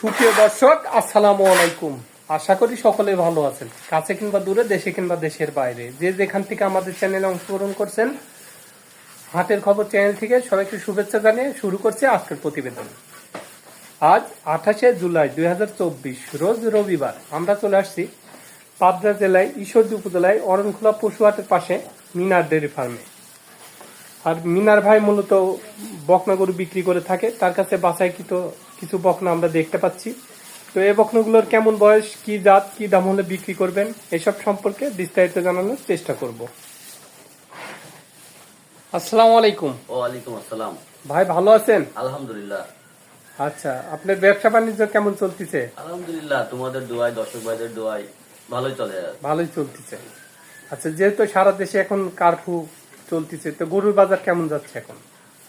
সুপ্রিয় দর্শক, আসসালামু আলাইকুম। আশা করি সকলে ভালো আছেন। কাছে কিংবা দূরে, দেশে কিংবা দেশের বাইরে। যে যেখান থেকে আমাদের চ্যানেলে অংশগ্রহণ করছেন, হাটের খবর চ্যানেল থেকে সবাইকে শুভেচ্ছা জানিয়ে শুরু করছে আজকের প্রতিবেদন। আজ আঠাশে জুলাই দুই হাজার চব্বিশ, রোজ রবিবার। আমরা চলে আসছি পাবনা জেলায়, ঈশ্বরদী উপজেলায়, অরণখোলা পশুহাটের পাশে মিনার ডেয়ারি ফার্মে। আর মিনার ভাই মূলত বকনা গরু বিক্রি করে থাকে। তার কাছে বাছাইকৃত কিছু বকনা আমরা দেখতে পাচ্ছি। তো এই বকনাগুলোর কেমন বয়স কি জাত কি দাম হলে বিক্রি করবেন এসব সম্পর্কে বিস্তারিত জানানোর চেষ্টা করব। আসসালামু আলাইকুম। ওয়ালাইকুম আসসালাম। ভাই ভালো আছেন? আলহামদুলিল্লাহ। আচ্ছা আপনার ব্যবসা বাণিজ্য কেমন চলতেছে? আলহামদুলিল্লাহ তোমাদের দোয়াই দর্শক ভাইদের দোয়াই ভালোই চলে। ভালোই চলতেছে। আচ্ছা যেহেতু সারা দেশে এখন কারফু চলতেছে তো গরুর বাজার কেমন যাচ্ছে এখন?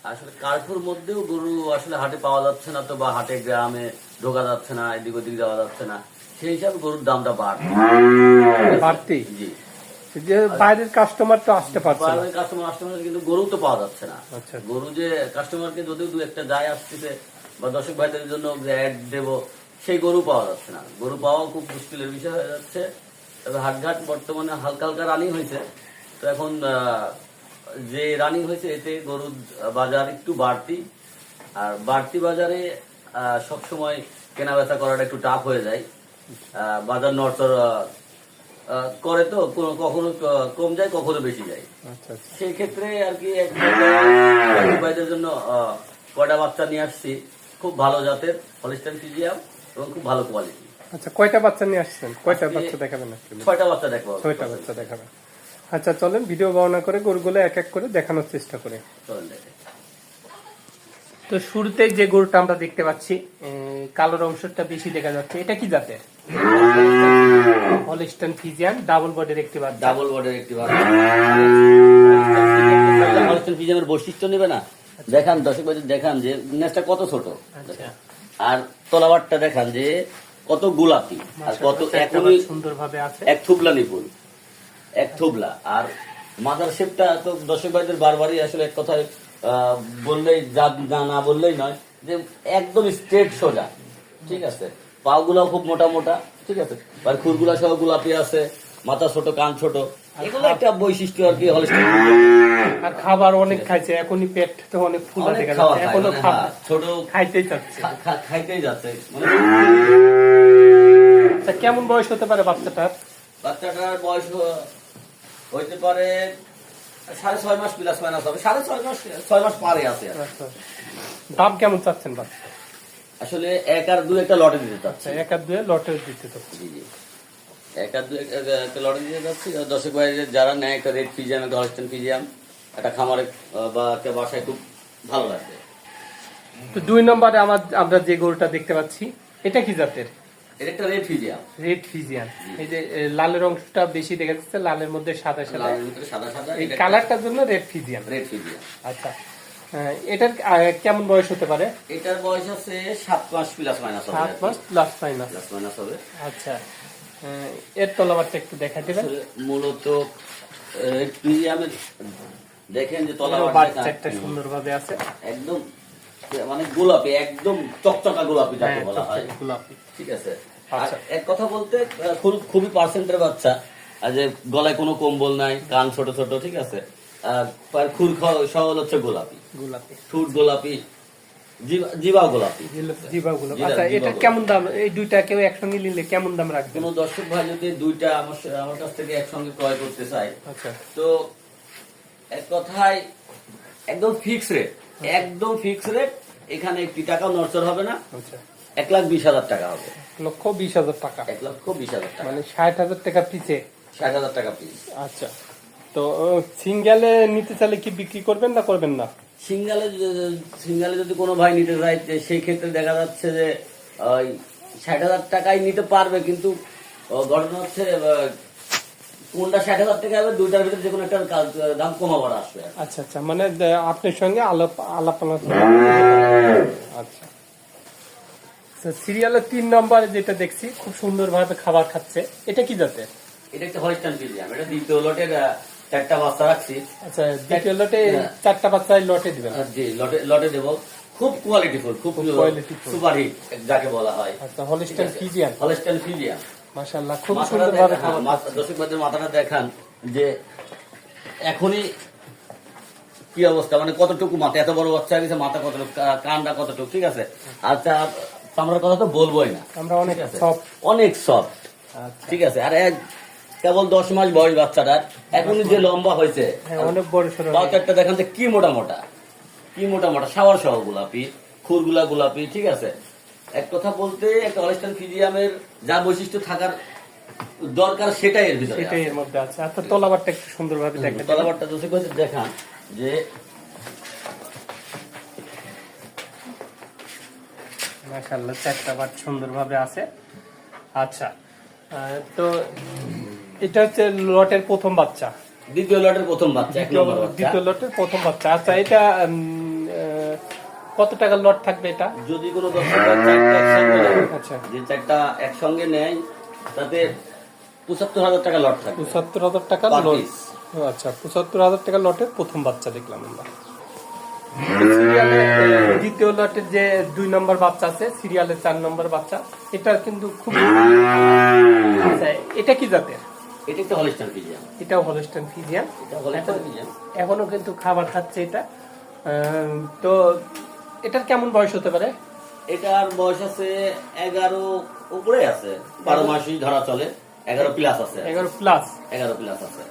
আসলে কার্ফুর মধ্যেও গরু আসলে হাটে পাওয়া যাচ্ছে না তো বা হাটে গ্রামে ঢোকা যাচ্ছে না এদিক ওদিক যাওয়া যাচ্ছে না সেই হিসাবে গরুর দামটা বাড়ছে। বাড়তি? জি। যে বাইরের কাস্টমার তো আসতে পারছে বাইরের কাস্টমার আসতে কিন্তু গরু তো পাওয়া যাচ্ছে না। আচ্ছা। গরু যে কাস্টমারকে যদিও দু একটা যায় আসতেছে বা দর্শক ভাইদের জন্য অ্যাড দেব সেই গরু পাওয়া যাচ্ছে না। গরু পাওয়া খুব মুশকিলের বিষয় হয়ে যাচ্ছে। তবে হাটঘাট বর্তমানে হালকা হালকা রানিং হয়েছে। তো এখন যে রানিং হয়েছে এতে গরুর বাজার একটু বাড়তি। আর বাড়তি বাজারে সব সময় কেনা বেচা করাটা একটু টাফ হয়ে যায়। বাজার নড়চড় করে তো কখনো কম যায় কখনো বেশি যায়। আচ্ছা আচ্ছা। সেই ক্ষেত্রে আর কি ভাইদের জন্য কয়টা বাচ্চা নিয়ে আসছি খুব ভালো জাতের হলিস্টান ফিজিয়াম এবং খুব ভালো কোয়ালিটি আচ্ছা কয়টা বাচ্চা নিয়ে আসছেন? কয়টা বাচ্চা দেখাবেন ছয়টা বাচ্চা দেখব। ছয়টা বাচ্চা দেখাবেন। আচ্ছা চলেন ভিডিও বর্ণনা করে গরুগুলো এক এক করে দেখানোর চেষ্টা করে। তো শুরুতে যে গরুটা আমরা দেখতে পাচ্ছি কালোর অংশটা বেশি দেখা যাচ্ছে। এটা কি জাতের? হলিস্টান ফিজিয়ান ডাবল বডির একটি বাচ্চা। ডাবল বর্ডের একটি বাচ্চা। হলিস্টান ফিজিয়ামের বৈশিষ্ট্য নেবে না? দেখান দর্শক বছর দেখান যে নেসটা কত ছোট। আচ্ছা। আর তলাবারটা দেখান যে কত গোলাপি আর কত এখনই সুন্দর ভাবে আছে। এক থুবলা নিপুণ এক থুবলা। আর মাথার শেপটা তো দর্শক ভাইদের বারবারই আসলে এক কথায় বললেই যা না না বললেই নয় যে একদম স্ট্রেট সোজা। ঠিক আছে? পাওগুলা খুব মোটা মোটা ঠিক আছে? আর খুরগুলা সহ গোলাপি আছে মাথা ছোট কান ছোট। এগুলো একটা বৈশিষ্ট্য আর কি আর খাবার অনেক খাইছে এখনই পেট তো অনেক ফুলা অনেক দেখা যাচ্ছে এখনও মানে হ্যাঁ, ছোট খাইতেই খা- খাইতেই যাচ্ছে মানে কেমন বয়স হতে পারে বাচ্চাটার? বাচ্চাটার বয়স হইতে পারে সাড়ে ছয় মাস প্লাস মাইনাস হবে। সাড়ে ছয় মাস ছয় মাস পারে আছে। দাম কেমন চাচ্ছেন বাচ্চা আসলে এক আর দু একটা লটে দিতে চাচ্ছি। আচ্ছা এক আর দুয়ে লটের দিতে চাচ্ছি এক আর দু এক- এক- একটা লটে দিতে আর দর্শক ভাই যারা নেয় একটা রেড ফিজিয়াম একটা হলস্টেন ফিজিয়াম একটা খামারে বা একটা বাসায় খুব ভালো লাগবে। তো দুই নম্বরে আমার আমরা যে গরুটা দেখতে পাচ্ছি এটা কি জাতের? এটা রেড ফিজিয়াম রেড ফিজিয়ান এই যে লালের অংশটা বেশি দেখা যাচ্ছে লালের মধ্যে সাদা সাদা। সাদা সাদা এই কালারটার জন্য রেড ফিজিয়ান রেড ফিজিয়াম আচ্ছা। এটার কেমন বয়স হতে পারে? এটার বয়স আছে সাত মাস প্লাস মাইনাস হবে সাত মাস প্লাস মাইনাস প্লাস মাইনাস হবে। আচ্ছা। এর তলাবারটা একটু দেখা দেবেন। মূলত ফিজিয়ামের দেখেন যে তলা এরও একটা সুন্দর ভাবে আছে। একদম মানে গোলাপি একদম চকচকা গোলাপি যাকে হ্যাঁ, বলা হয়। গোলাপি। ঠিক আছে? আর আচ্ছা। এক কথা বলতে খুব- খুবই পার্সেন্টের বাচ্চা। আর যে গলায় কোনো কম্বল নাই কান ছোট ছোট ঠিক আছে? আর খুর সহল হচ্ছে গোলাপি। গোলাপি। ঠুট গোলাপি জিবা- গোলাপি। জিবা গোলাপ। আচ্ছা এটা কেমন দাম? এই দুইটা কেউ একসঙ্গে নিলে কেমন দাম রাখবেন? কোনো দর্শক ভাই যদি দুইটা আমার আমার কাছ থেকে একসঙ্গে ক্রয় করতে চায় আচ্ছা। তো এক কথায় একদম ফিক্স রেট একদম ফিক্স রেট এখানে একটি টাকাও নড়চড় হবে না। আচ্ছা। এক লাখ বিশ হাজার টাকা হবে। লক্ষ বিশ হাজার টাকা। এক লক্ষ বিশ হাজার টাকা। মানে ষাট হাজার টাকা পিছে ষাট হাজার টাকা পিস আচ্ছা। তো সিঙ্গেলে নিতে চাইলে কি বিক্রি করবেন না করবেন না? সিঙ্গালে সিঙ্গালে যদি কোনো ভাই নিতে চায় সেই ক্ষেত্রে দেখা যাচ্ছে যে ওই ষাট হাজার টাকায় নিতে পারবে কিন্তু ঘটনা হচ্ছে কোনটা ষাট হাজার টাকা হবে দুইটার ভিতরে যে কোনো একটা দাম কমাবার আসবে। আচ্ছা আচ্ছা মানে আপনার সঙ্গে আলাপ আলাপ আলোচনা। আচ্ছা। সিরিয়ালের তিন নম্বরে যেটা দেখছি খুব সুন্দরভাবে খাবার খাচ্ছে এটা কি জাতের? এটা একটা হলিস্টান এটা দ্বিতীয় লটের চারটা বাচ্চা রাখছি। আচ্ছা দ্বিতীয় লটে হ্যাঁ। চারটা বাচ্চায় লটে দিবেন? জি লটে লটে দেবো। খুব কোয়ালিটিফুল খুব খুব qualityful। সুপার হিট যাকে বলা হয়। আচ্ছা হলিস্টার ফিজিয়ান হলস্টেন ফিজিয়ান মাশাআল্লাহ খুব মাথাটা সুন্দর খাবার মাথা- দর্শক ভাইদের মাথাটা দেখান যে এখনই কি অবস্থা? মানে কতটুকু মাথা? এত বড় বাচ্চা গেছে মাথা কতটুকু কানটা কতটুকু? ঠিক আছে? আচ্ছা চামড়ার কথা তো বলবোই না। আমরা অনেক? সব অনেক সফট আচ্ছা। ঠিক আছে? আর এক কেবল দশ মাস বয়স বাচ্চাটার। এখনই যে লম্বা হয়েছে হ্যাঁ অনেক বড় বাচ্চাটা দেখান যে কি মোটা মোটা। কি মোটা মোটা। সাওয়ার সহ গোলাপি খুরগুলা গোলাপি ঠিক আছে? এক কথা বলতে একটা অলিস্টান ফিজিয়ামের যা বৈশিষ্ট্য থাকার দরকার সেটাই এর ভিতরে সেটাই এর মধ্যে আছে। আচ্ছা তলাবারটা একটু সুন্দরভাবে দেখা তলাবারটা দোষে কাছে দেখান যে মাশাআল্লাহ চারটা বাট সুন্দরভাবে আছে। আচ্ছা তো এটা হচ্ছে লটের প্রথম বাচ্চা। দ্বিতীয় লটের প্রথম বাচ্চা এক দ্বিতীয় নম্বর বাচ্চা। দ্বিতীয় লটের প্রথম বাচ্চা। আচ্ছা এটা কত টাকার লট থাকবে এটা? যদি কোনো দর্শক আচ্ছা। যে চারটা একসঙ্গে নেয় তাতে পঁচাত্তর হাজার টাকা লট থাকবে। পঁচাত্তর হাজার টাকা লট। আচ্ছা পঁচাত্তর হাজার টাকা লটের প্রথম বাচ্চা দেখলাম আমরা। দ্বিতীয় লটের যে দুই নম্বর বাচ্চা আছে সিরিয়ালের চার নম্বর বাচ্চা এটা কিন্তু খুব আচ্ছা এটা কি জাতের? এটা একটা হলিস্টান ফিজিয়াম এটাও হলস্টেন ফিজিয়ান। এটা হলিস্টান ফিজিয়াম এখনও কিন্তু খাবার খাচ্ছে এটা। আহ, তো এটার কেমন বয়স হতে পারে? এটার বয়স আছে এগারো উপরে আছে। বারো মাসই ধরা চলে। এগারো প্লাস আছে। এগারো প্লাস এগারো প্লাস আছে।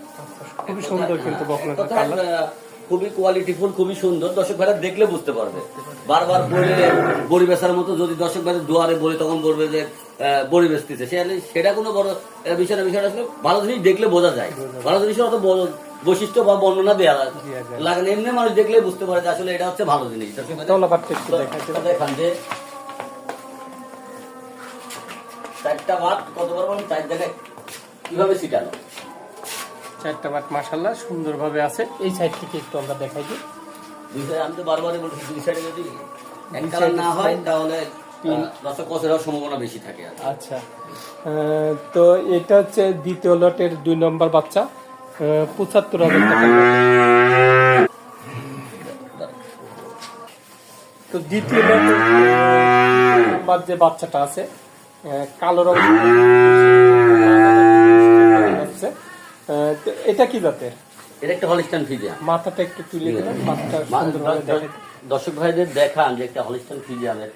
খুবই সুন্দর কিন্তু কথা, কালার। আহ, খুবই কোয়ালিটিফুল খুবই সুন্দর। দর্শক ভাইরা দেখলে বুঝতে পারবে। বারবার বললে বড়ি বেচার মতো যদি দর্শক ভাইরা দুয়ারে বলে তখন বলবে যে বড়ি বেচতেছে সে- সেটা কোনো বড় বিষয় না। বিষয় আসলে ভালো জিনিস দেখলে বোঝা যায়। ভালো জিনিসের অত বৈশিষ্ট্য বা বর্ণনা দেওয়া লাগে না। এমনি মানুষ দেখলে বুঝতে পারে যে আসলে এটা হচ্ছে ভালো জিনিস। দেখান যে চারটা ভাত কতবার বলেন? চার জায়গায় কীভাবে ছিটানো চারটা বাট মাসাল্লাহ সুন্দরভাবে আছে। এই সাইড থেকে একটু আমরা দেখাই দিই। দুই সাইড আমি তো বারবারই বলছি দুই সাইডে যদি এক কালার না হয় তাহলে সম্ভাবনা বেশি থাকে আচ্ছা। তো এটা হচ্ছে দ্বিতীয় লটের দুই নম্বর বাচ্চা। পঁচাত্তর হাজার টাকা তো দ্বিতীয় নাম্বার যে বাচ্চাটা আছে কালো রঙ এটা কি জাতের? এটা একটা হলিস্টান ফিজিয়াম মাথাটা একটু তুলে দর্শক ভাইদের দেখান যে একটা হলিস্টান ফিজিয়ামের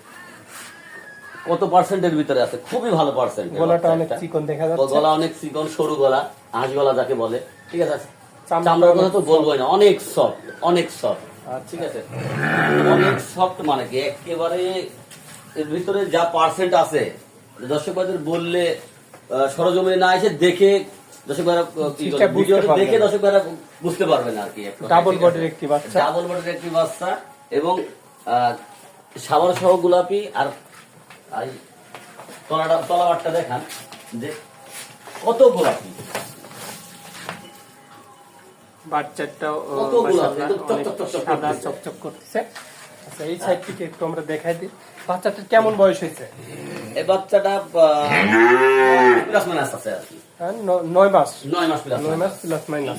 কত পার্সেন্টের ভিতরে আছে। খুবই ভালো পার্সেন্ট গলাটা অনেক চিকন দেখা যাচ্ছে। গলা অনেক চিকন সরু গলা হাঁস গলা যাকে বলে। ঠিক আছে চামড়ার কথা তো বলবোই না অনেক সফট অনেক সফট। ঠিক আছে। অনেক সফট মানে কি? একেবারে এর ভিতরে যা পার্সেন্ট আছে দর্শক ভাইদের বললে আহ, সরজমিনে না এসে দেখে দর্শক ভাইরা দেখে। দর্শক ভাইরা বুঝতে পারবেন আর কি ডাবল বডির একটি বাচ্চা ডাবল বডির একটি বাচ্চা এবং সাবার সহ গোলাপি আর আর তলাটা তলাবারটা দেখান যে কত গোলাপি। বাচ্চাটাও ও, কতগুলো মাশাআল্লাহ, একদম চকচক অনেক চকচক সাদা চকচক করতেছে। আচ্ছা এই সাইড থেকে একটু আমরা দেখাই দিই। বাচ্চাটার কেমন বয়স হয়েছে? এই বাচ্চাটা প্লাস মাইনাস আছে আর কি। হ্যাঁ, নয় মাস। নয় মাস প্লাস নয় মাস প্লাস মাইনাস।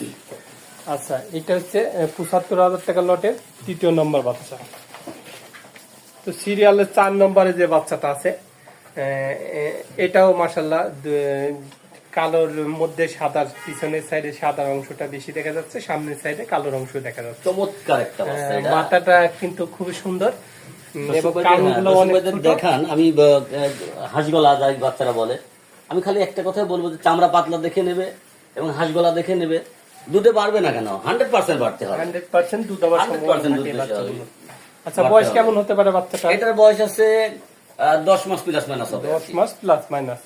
আচ্ছা এটা হচ্ছে পঁচাত্তর হাজার টাকা লটের তৃতীয় নম্বর বাচ্চা। তো সিরিয়ালের চার নম্বরে যে বাচ্চাটা আছে এটাও মাসাল্লাহ কালোর মধ্যে সাদার পিছনের সাইডে সাদার অংশটা বেশি দেখা যাচ্ছে সামনের সাইডে কালোর অংশ দেখা যাচ্ছে। চমৎকার একটা বাচ্চা মাথাটা কিন্তু খুবই সুন্দর। দেখান আমি হাঁসগলা যাই বাচ্চারা বলে আমি খালি একটা কথাই বলব যে চামড়া পাতলা দেখে নেবে এবং হাঁসগলা দেখে নেবে। দুধে বাড়বে না কেন? হান্ড্রেড পার্সেন্ট বাড়তে হবে। 100% দুধ হওয়ার 100% দুধ। আচ্ছা বয়স কেমন হতে পারে বাচ্চাটা এটার বয়স আছে দশ মাস প্লাস মাইনাস হবে। দশ মাস প্লাস মাইনাস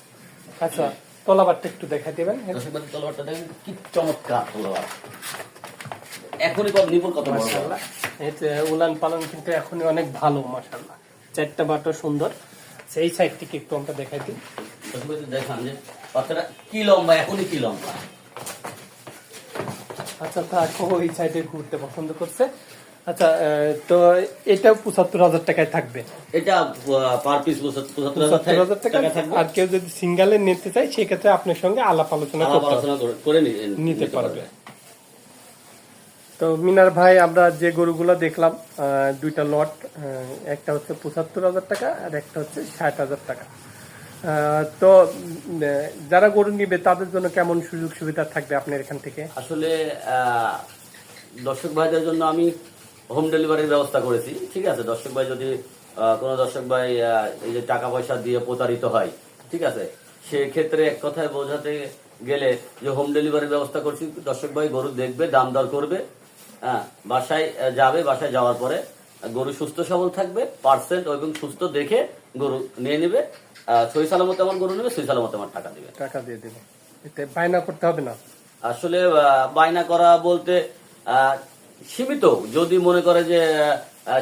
আচ্ছা তলাবারটা একটু দেখা দিবেন। ভাইদের দেখেন কি চমৎকার তলোয়ার এখনই কত নিপুণ কত। মাশাআল্লাহ। উলান পালন কিন্তু এখনই অনেক ভালো মাশাআল্লাহ। চারটা বাটো সুন্দর। সেই সাইড থেকে একটু আমরা দেখাই দিই। দেখান যে বাচ্চাটা কি লম্বা এখনই কি লম্বা। আচ্ছা তাকে ওই সাইডে ঘুরতে পছন্দ করছে? আচ্ছা তো এটাও পঁচাত্তর হাজার টাকায় থাকবে। এটা পার পিস পঁচাত্তর হাজার টাকা আর কেউ যদি সিঙ্গালে নিতে চায় সেক্ষেত্রে আপনার সঙ্গে আলাপ আলোচনা করে- নিতে পারবে। তো মিনার ভাই আমরা যে গরুগুলো দেখলাম দুইটা লট একটা হচ্ছে পঁচাত্তর হাজার টাকা আর একটা হচ্ছে ষাট হাজার টাকা। তো যারা গরু নিবে তাদের জন্য কেমন সুযোগ সুবিধা থাকবে আপনার এখান থেকে? আসলে আহ, দর্শক ভাইদের জন্য আমি হোম ডেলিভারির ব্যবস্থা করেছি। ঠিক আছে দর্শক ভাই যদি কোনো দর্শক ভাই এই যে টাকা পয়সা দিয়ে প্রতারিত হয় ঠিক আছে সেক্ষেত্রে এক কথায় বোঝাতে গেলে যে হোম ডেলিভারির ব্যবস্থা করছি দর্শক ভাই গরু দেখবে দাম দর করবে হ্যাঁ বাসায় যাবে বাসায় যাওয়ার পরে গরু সুস্থ সবল থাকবে পার্সেন্ট এবং সুস্থ দেখে গরু নিয়ে নেবে সই সালামত আমার গরু নেবে সই সালামত আমার টাকা দিবে। টাকা দিয়ে দেবে। বায়না করতে হবে না। আসলে বায়না করা বলতে আহ, সীমিত। যদি মনে করে যে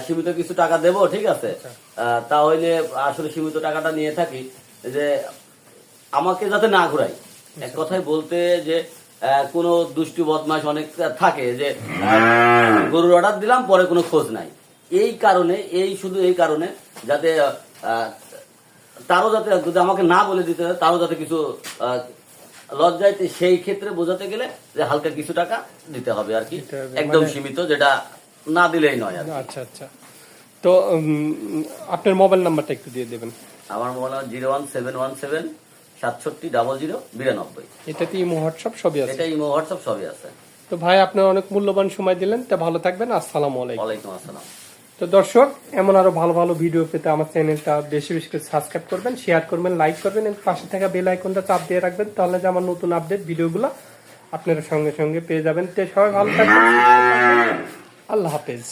সীমিত কিছু টাকা দেবো ঠিক আছে? তাহলে আসলে সীমিত টাকাটা নিয়ে থাকি। যে আমাকে যাতে না ঘুরাই এক কথায় বলতে যে কোনো দুষ্টু বদমাস অনেক থাকে যে গরুর অর্ডার দিলাম পরে কোনো খোঁজ নাই। এই কারণে এই শুধু এই কারণে যাতে তারও যাতে যদি আমাকে না বলে দিতে তারও যাতে কিছু লজ্জাইতে সেই ক্ষেত্রে বোঝাতে গেলে যে হালকা কিছু টাকা দিতে হবে আর কি। একদম মানে- সীমিত যেটা না দিলেই নয় আর আচ্ছা আচ্ছা। তো আপনার মোবাইল নাম্বারটা একটু দিয়ে দেবেন। আমার mobile number zero one seven one seven সাতষট্টি ডাবল জিরো বিরানব্বই। এটাতে ইমো হোয়াটসঅ্যাপ সবই আছে? এটা ইমো হোয়াটসঅ্যাপ সবই আছে। তো ভাই আপনার অনেক মূল্যবান সময় দিলেন। তা ভালো থাকবেন। আসসালামু আলাইকুম। ওয়ালাইকুম আসসালাম। তো দর্শক, এমন আরও ভালো ভালো ভিডিও পেতে আমার চ্যানেলটা বেশি বেশি করে সাবস্ক্রাইব করবেন শেয়ার করবেন লাইক করবেন, এবং পাশে থাকা বেল আইকনটা চাপ দিয়ে রাখবেন, তাহলে যে আমার নতুন আপডেট ভিডিওগুলো আপনারা সঙ্গে সঙ্গে পেয়ে যাবেন। তো সবাই ভালো থাকবেন। আল্লাহ হাফেজ।